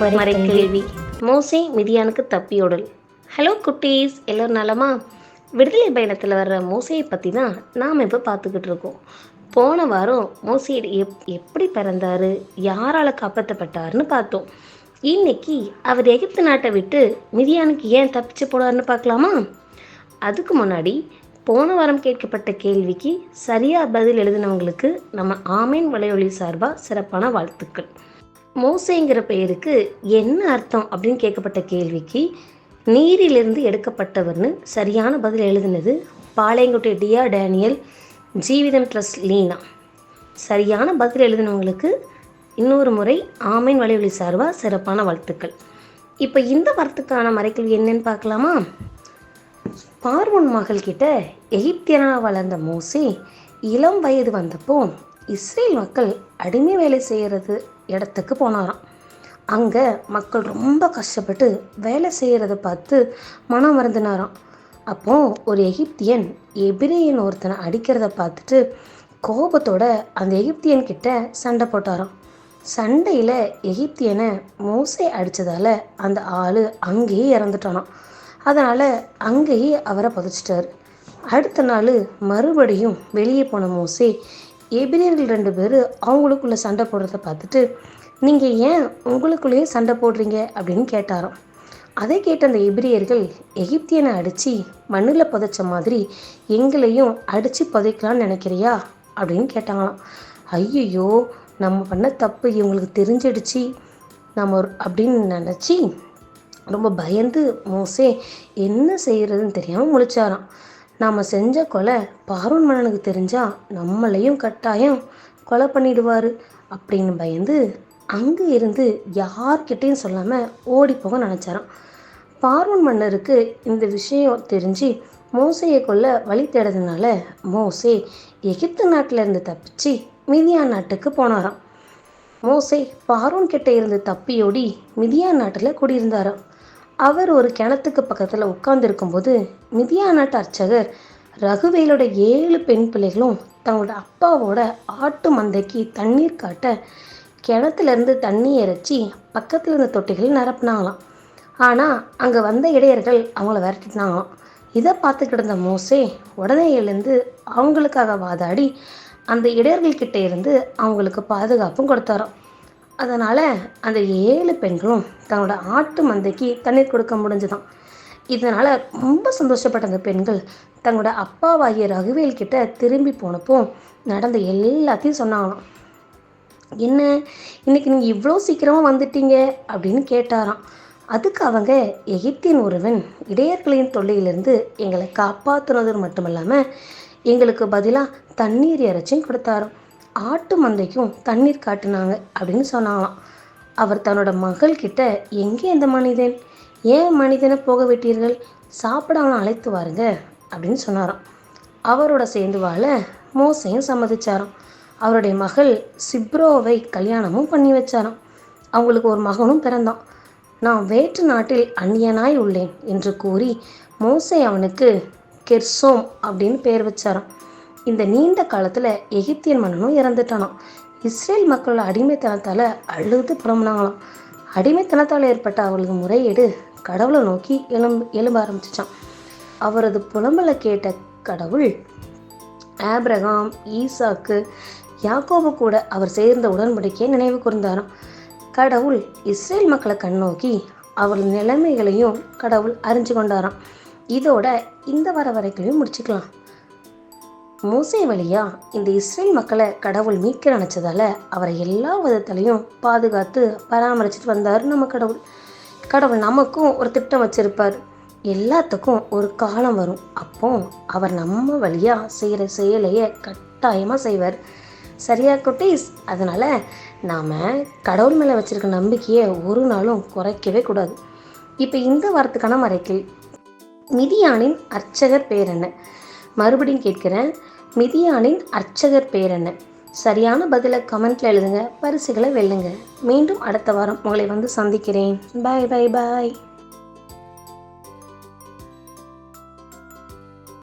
மறை கேள்வி. மோசே மிதியானுக்கு தப்பியோடல் ஹலோ குட்டீஸ். எல்லோரும் நலமா? விடுதலை பயணத்தில் வர்ற மோசையை பற்றி தான் நாம் இப்போ பார்த்துக்கிட்டு இருக்கோம். போன வாரம் மோசே எப் எப்படி பிறந்தாரு? யாரால் காப்பாற்றப்பட்டாருன்னு பார்த்தோம். இன்னைக்கு அவர் எகிப்து நாட்டை விட்டு மிதியானுக்கு ஏன் தப்பிச்சு போனார்னு பார்க்கலாமா? அதுக்கு முன்னாடி போன வாரம் கேட்கப்பட்ட கேள்விக்கு சரியாக பதில் எழுதினவங்களுக்கு நம்ம ஆமேன் வலையொலி சார்பாக சிறப்பான வாழ்த்துக்கள். மோசேங்கிற பெயருக்கு என்ன அர்த்தம் அப்படின்னு கேட்கப்பட்ட கேள்விக்கு நீரிலிருந்து எடுக்கப்பட்டவர்னு சரியான பதில் எழுதினது பாளையங்கோட்டை டியா டேனியல் ஜீவிதம் ட்ரஸ்ட் லீனா. சரியான பதில் எழுதினவங்களுக்கு இன்னொரு முறை ஆமைன் வலிவலி சார்பாக சிறப்பான வாழ்த்துக்கள். இப்போ இந்த வரத்துக்கான மறைக்கல் என்னன்னு பார்க்கலாமா? பார்வன் மகள் கிட்ட எகிப்தியனாக வளர்ந்த மோசே இளம் வயது வந்தப்போ இஸ்ரேல் மக்கள் அடிமை வேலை செய்கிறது இடத்துக்கு போனாராம். அங்கே மக்கள் ரொம்ப கஷ்டப்பட்டு வேலை செய்கிறத பார்த்து மனம் மறந்துனாராம் அப்போ ஒரு எகிப்தியன் எபிரேயன் ஒருத்தனை அடிக்கிறத பார்த்துட்டு கோபத்தோட அந்த எகிப்தியன் கிட்ட சண்டை போட்டாராம். சண்டையில் எகிப்தியனை மோசே அடித்ததால் அந்த ஆள் அங்கேயே இறந்துட்டானாம். அதனால் அங்கேயே அவரை புதைச்சிட்டாரு. அடுத்த நாள் மறுபடியும் வெளியே போன மோசே எபினியர்கள் ரெண்டு பேர் அவங்களுக்குள்ள சண்டை போடுறத பார்த்துட்டு நீங்கள் ஏன் உங்களுக்குள்ளேயே சண்டை போடுறீங்க? அப்படின்னு கேட்டாராம். அதை கேட்ட அந்த எபிரியர்கள் எகிப்தியனை அடித்து மண்ணில் புதைச்ச மாதிரி எங்களையும் அடித்து புதைக்கலான்னு நினைக்கிறியா? அப்படின்னு கேட்டாங்களாம். ஐயையோ நம்ம பண்ண தப்பு இவங்களுக்கு தெரிஞ்சிடுச்சு. நம்ம அப்படின்னு நினச்சி ரொம்ப பயந்து மோசே என்ன செய்கிறதுன்னு தெரியாமல் முழிச்சாராம். நாம் செஞ்ச கொலை பார்வன் மன்னனுக்கு தெரிஞ்சா நம்மளையும் கட்டாயம் கொலை பண்ணிடுவார் அப்படின்னு பயந்து அங்கே இருந்து யார்கிட்டையும் சொல்லாமல் ஓடி போக நினச்சாராம். பார்வன் மன்னருக்கு இந்த விஷயம் தெரிஞ்சு மோசையை கொல்ல வழி தேடுறதுனால மோசே எகிப்து நாட்டில் இருந்து தப்பிச்சு மிதியான் நாட்டுக்கு போனாராம். மோசே பார்வன் கிட்ட இருந்து தப்பியோடி மிதியான் நாட்டில் குடியிருந்தாராம். அவர் ஒரு கிணத்துக்கு பக்கத்தில் உட்கார்ந்துருக்கும்போது மிதியான் நாட்டு அர்ச்சகர் ரகுவேலோட ஏழு பெண் பிள்ளைகளும் தங்களோட அப்பாவோட ஆட்டு மந்தைக்கு தண்ணீர் காட்ட கிணத்துலேருந்து தண்ணி இறைச்சி பக்கத்தில் இருந்த தொட்டிகளில் நிரப்புனாங்களாம். ஆனால் அங்கே வந்த இடையர்கள் அவங்கள விரட்டினாங்களாம். இதை பார்த்துக்கிட்டு இருந்த மோசே உடனே எழுந்து அவங்களுக்காக வாதாடி அந்த இடையர்கள்கிட்ட இருந்து அவங்களுக்கு பாதுகாப்பும் கொடுத்தாராம். அதனால் அந்த ஏழு பெண்களும் தங்களோட ஆட்டு மந்தைக்கு தண்ணீர் கொடுக்க முடிஞ்சுதான். இதனால் ரொம்ப சந்தோஷப்பட்ட அந்த பெண்கள். தங்களோட அப்பாவாகிய ரகுவேல் கிட்ட திரும்பி போனப்போ நடந்த எல்லாத்தையும் சொன்னாங்களாம். என்ன இன்னைக்கு நீங்கள் இவ்வளோ சீக்கிரமாக வந்துட்டீங்க? அப்படின்னு கேட்டாராம். அதுக்கு அவங்க எகிப்தின் ஒருவன் இடையர்களின் தொல்லையிலிருந்து எங்களை காப்பாற்றுனது மட்டுமல்லாமல் எங்களுக்கு பதிலாக தண்ணீர் இறைச்சும் கொடுத்தாராம் ஆட்டு மந்தைக்கும் தண்ணீர் காட்டினாங்க அப்படின்னு சொன்னாங்களாம். அவர் தன்னோட மகள்கிட்ட எங்கே இந்த மனிதன்? ஏன் மனிதனை போக விட்டீர்கள்? சாப்பிட அவனை அழைத்து வாருங்க அப்படின்னு சொன்னாராம். அவரோட சேர்ந்து வாழ மோசையும் சம்மதிச்சாராம். அவருடைய மகள் சிப்ரோவை கல்யாணமும் பண்ணி வச்சாராம். அவங்களுக்கு ஒரு மகனும் பிறந்தான். நான் வேற்று நாட்டில் அந்நியனாய் உள்ளேன் என்று கூறி மோசை அவனுக்கு கெர்சோம் அப்படின்னு பேர் வச்சாராம். இந்த நீண்ட காலத்தில் எகிப்தியன் மன்னனும் இறந்துட்டானாம். இஸ்ரேல் மக்களோட அடிமைத்தனத்தால் அழுது புறம்புனாங்களாம் அடிமைத்தனத்தால் ஏற்பட்ட அவர்களுக்கு முறையீடு கடவுளை நோக்கி எழும்பு எழும்ப ஆரம்பிச்சிச்சான். அவரது புலம்பலை கேட்ட கடவுள் ஆப்ரகாம் ஈசாக்கு யாக்கோபு கூட அவர் சேர்ந்த உடன்படிக்கையை நினைவு கூர்ந்தாராம். கடவுள் இஸ்ரேல் மக்களை கண்ணோக்கி அவரது நிலைமைகளையும் கடவுள் அறிஞ்சு கொண்டாராம். இதோட இந்த வர வரைக்கும் முடிச்சுக்கலாம். மூசை வழியா இந்த இஸ்ரேல் மக்களை கடவுள் மீட்க நினச்சதால அவரை எல்லா விதத்துலையும் பாதுகாத்து பராமரிச்சுட்டு வந்தார் நம்ம கடவுள். கடவுள் நமக்கும் ஒரு திட்டம் வச்சிருப்பார். எல்லாத்துக்கும் ஒரு காலம் வரும். அப்போ அவர் நம்ம வழியாக செய்கிற செயலையே கட்டாயமாக செய்வார். சரியா குட்டீஸ்? அதனால் நாம் கடவுள் மேலே வச்சுருக்க நம்பிக்கையை ஒரு நாளும் குறைக்கவே கூடாது. இப்போ இந்த வாரத்துக்கான மறைக்கில் மிதியானின் அர்ச்சகர் பேர் என்ன? மறுபடியும் கேட்குறேன். மிதியானின் அர்ச்சகர் பேர் என்ன? சரியான பதிலை கமெண்ட்ல எழுதுங்க பரிசுகளை வெல்லுங்க. மீண்டும் அடுத்த வாரம் உங்களை வந்து சந்திக்கிறேன். பாய் பாய் பாய்